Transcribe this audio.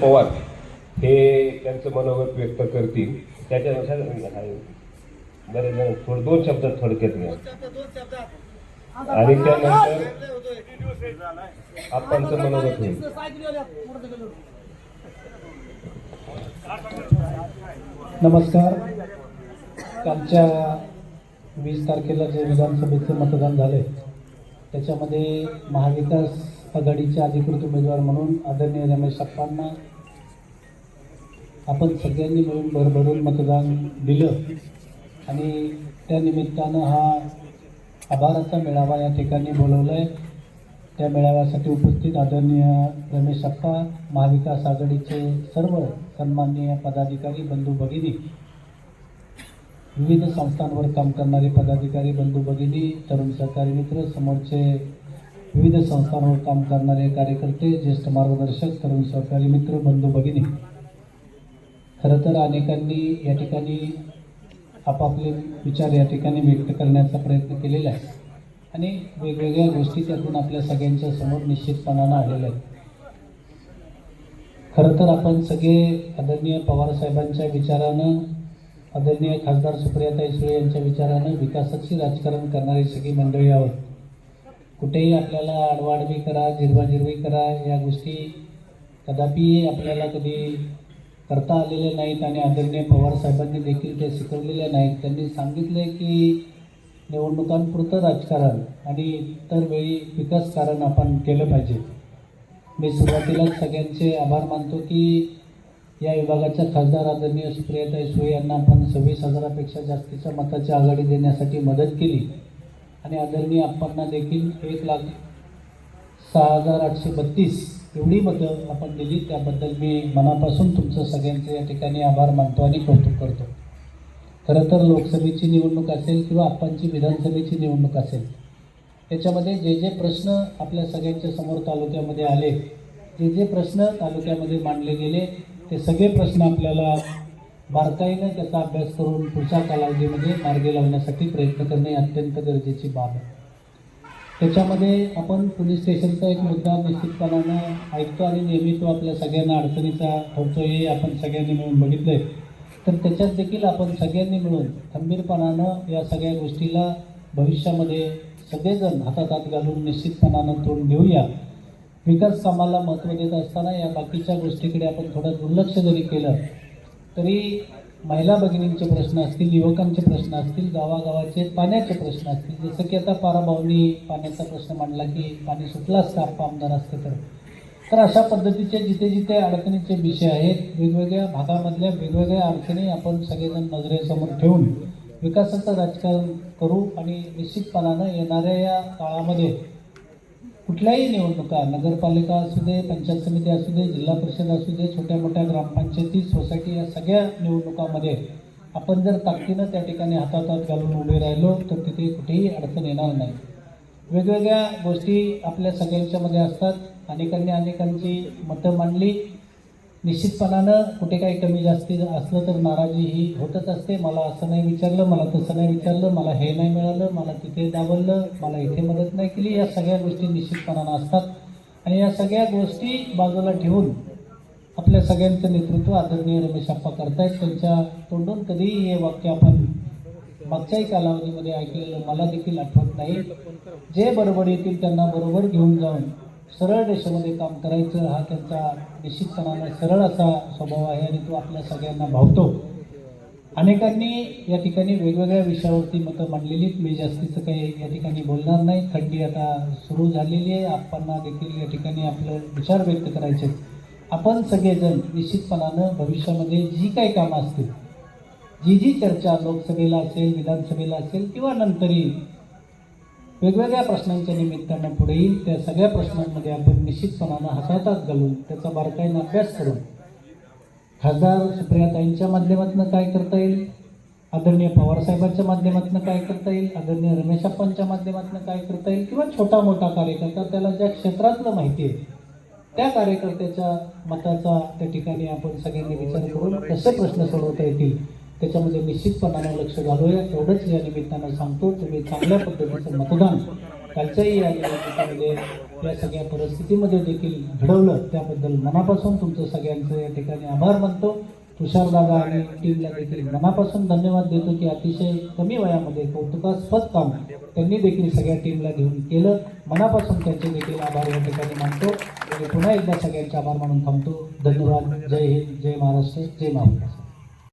पवार हे त्यांचं मनोगत व्यक्त करतील. त्याच्यानुसार बरेच जण थोडं दोन शब्दात थोडक्यात घ्या. आणि त्यानंतर आपणचं मनोगत होईल. नमस्कार. कालच्या वीस तारखेला जे विधानसभेचं मतदान झाले त्याच्यामध्ये महाविकास आघाडीचे अधिकृत उमेदवार म्हणून आदरणीय रमेश अप्पांना आपण सगळ्यांनी मिळून भरभरून मतदान दिलं. आणि त्या निमित्तानं हा आभाराचा मेळावा या ठिकाणी बोलवला आहे त्या मेळाव्यासाठी उपस्थित आदरणीय रमेश अप्पा महाविकास आघाडीचे सर्व सन्माननीय पदाधिकारी बंधू भगिनी विविध संस्थांवर काम करणारे पदाधिकारी बंधू भगिनी तरुण सहकारी मित्र समोरचे विविध संस्थांवर काम करणारे कार्यकर्ते ज्येष्ठ मार्गदर्शक तरुण सहकारी मित्र बंधू भगिनी. खरं तर अनेकांनी या ठिकाणी आपापले विचार या ठिकाणी व्यक्त करण्याचा प्रयत्न केलेला आहे. आणि वेगवेगळ्या गोष्टी त्यातून आपल्या सगळ्यांच्या समोर निश्चितपणानं आलेल्या आहेत. खरं तर आपण सगळे आदरणीय पवार साहेबांच्या विचारानं आदरणीय खासदार सुप्रियाताई सुळे यांच्या विचारानं विकासाची राजकारण करणारी सगळी मंडळी आहोत. कुठेही आपल्याला आडवाडवी करा जिरवाजिरवी करा या गोष्टी कदापि आपल्याला कधी करता आलेल्या नाहीत आणि आदरणीय पवार साहेबांनी देखील ते शिकवलेल्या नाहीत. त्यांनी सांगितले की निवडणुकांपुरतं राजकारण आणि इतर वेळी विकासकारण आपण केलं पाहिजे. मी सुरुवातीलाच सगळ्यांचे आभार मानतो की या विभागाच्या खासदार आदरणीय सुप्रियाताई सुळे यांना आपण सव्वीस हजारापेक्षा जास्तीच्या मताची आघाडी देण्यासाठी मदत केली. आणि आदरणीय अप्पांना देखील एक लाख सहा हजार आठशे बत्तीस एवढी मतं आपण दिली त्याबद्दल मी मनापासून तुमचं सगळ्यांचे या ठिकाणी आभार मानतो आणि कौतुक करतो. खरं तर लोकसभेची निवडणूक असेल किंवा आप्पांची विधानसभेची निवडणूक असेल त्याच्यामध्ये जे जे प्रश्न आपल्या सगळ्यांच्या समोर तालुक्यामध्ये आले जे जे प्रश्न तालुक्यामध्ये मांडले गेले ते सगळे प्रश्न आपल्याला बारकाईनं त्याचा अभ्यास करून पुढच्या कालावधीमध्ये मार्गी लावण्यासाठी प्रयत्न करणे अत्यंत गरजेची बाब आहे. त्याच्यामध्ये आपण पोलीस स्टेशनचा एक मुद्दा निश्चितपणानं ऐकतो आणि नेहमी तो आपल्या सगळ्यांना अडचणीचा ठरतो हे आपण सगळ्यांनी मिळून बघितलंय. तर त्याच्यात देखील आपण सगळ्यांनी मिळून खंबीरपणानं या सगळ्या गोष्टीला भविष्यामध्ये सगळेजण हातात हात घालून निश्चितपणानं तोंड देऊया विकास कामाला महत्त्व देत असताना या बाकीच्या गोष्टीकडे आपण थोडं दुर्लक्ष जरी केलं तरी महिला भगिनींचे प्रश्न असतील युवकांचे प्रश्न असतील गावागावाचे पाण्याचे प्रश्न असतील. जसं की आता पाराभाऊनी पाण्याचा प्रश्न मांडला की पाणी सुटला असता आप्पा आमदार असते तर. तर अशा पद्धतीचे जिथे जिथे अडचणीचे विषय आहेत वेगवेगळ्या भागामधल्या वेगवेगळ्या अडचणी आपण सगळेजण नजरेसमोर ठेवून विकासाचं राजकारण करू आणि निश्चितपणानं येणाऱ्या या काळामध्ये कुठल्याही निवडणुका नगरपालिका असू दे पंचायत समिती असू दे जिल्हा परिषद असू दे छोट्या मोठ्या ग्रामपंचायती सोसायटी या सगळ्या निवडणुकामध्ये आपण जर ताकदीनं त्या ठिकाणी हातात हात घालून उभे राहिलो तर तिथे कुठेही अडचण येणार नाही. वेगवेगळ्या गोष्टी आपल्या सगळ्यांच्यामध्ये असतात. अनेकांनी अनेकांची मतं मांडली. निश्चितपणानं कुठे काही कमी जास्ती असलं तर नाराजी ही होतच असते. मला असं नाही विचारलं मला तसं नाही विचारलं मला हे नाही मिळालं मला तिथे दाबवलं मला इथे मदत नाही केली. या सगळ्या गोष्टी निश्चितपणानं असतात. आणि या सगळ्या गोष्टी बाजूला ठेवून आपल्या सगळ्यांचं नेतृत्व आदरणीय रमेश आप्पा करतायत. त्यांच्या तोंडून कधीही हे वाक्य आपण मागच्याही कालावधीमध्ये ऐकलेलं मला देखील आठवत नाही. जे बरोबर येतील त्यांना बरोबर घेऊन जाऊन सरळ रेषेमध्ये काम करायचं हा त्यांचा निश्चितपणाने सरळ असा स्वभाव आहे आणि तो आपल्या सगळ्यांना भावतो. अनेकांनी या ठिकाणी वेगवेगळ्या विषयावरती मतं मांडलेली मी जास्तीचं काही या ठिकाणी बोलणार नाही. थंडी आता सुरू झालेली आहे. आपण देखील या ठिकाणी आपलं विचार व्यक्त करायचे आपण सगळेजण निश्चितपणानं भविष्यामध्ये जी काही कामं असतील जी जी चर्चा लोकसभेला असेल विधानसभेला असेल किंवा नंतरही वेगवेगळ्या प्रश्नांच्या निमित्तानं पुढे येईल. त्या सगळ्या प्रश्नांमध्ये आपण निश्चितपणानं हाताहातात घालून त्याचा बारकाईनं अभ्यास करून खासदार सुप्रियाताईंच्या माध्यमातून काय करता येईल? आदरणीय पवारसाहेबांच्या माध्यमातून काय करता येईल? आदरणीय रमेशप्पांच्या माध्यमातून काय करता येईल? किंवा छोटा मोठा कार्यकर्ता त्याला ज्या क्षेत्रातलं माहिती आहे त्या कार्यकर्त्याच्या मताचा त्या ठिकाणी आपण सगळ्यांनी विचार करून कसे प्रश्न सोडवता येतील? त्याच्यामध्ये निश्चितपणानं लक्ष घालूया. एवढंच या निमित्तानं सांगतो तुम्ही चांगल्या पद्धतीचं मतदान कालच्याही या निवडणुकीमध्ये या सगळ्या परिस्थितीमध्ये देखील घडवलं. त्याबद्दल मनापासून तुमचं सगळ्यांचं या ठिकाणी आभार मानतो. तुषारदादा आणि टीमला देखील मनापासून धन्यवाद देतो की अतिशय कमी वयामध्ये कौतुकास्पद काम त्यांनी देखील सगळ्या टीमला घेऊन केलं. मनापासून त्यांचे देखील आभार या ठिकाणी मानतो. आणि पुन्हा एकदा सगळ्यांचे आभार मानून थांबतो. धन्यवाद. जय हिंद. जय महाराष्ट्र. जय महाराष्ट्र.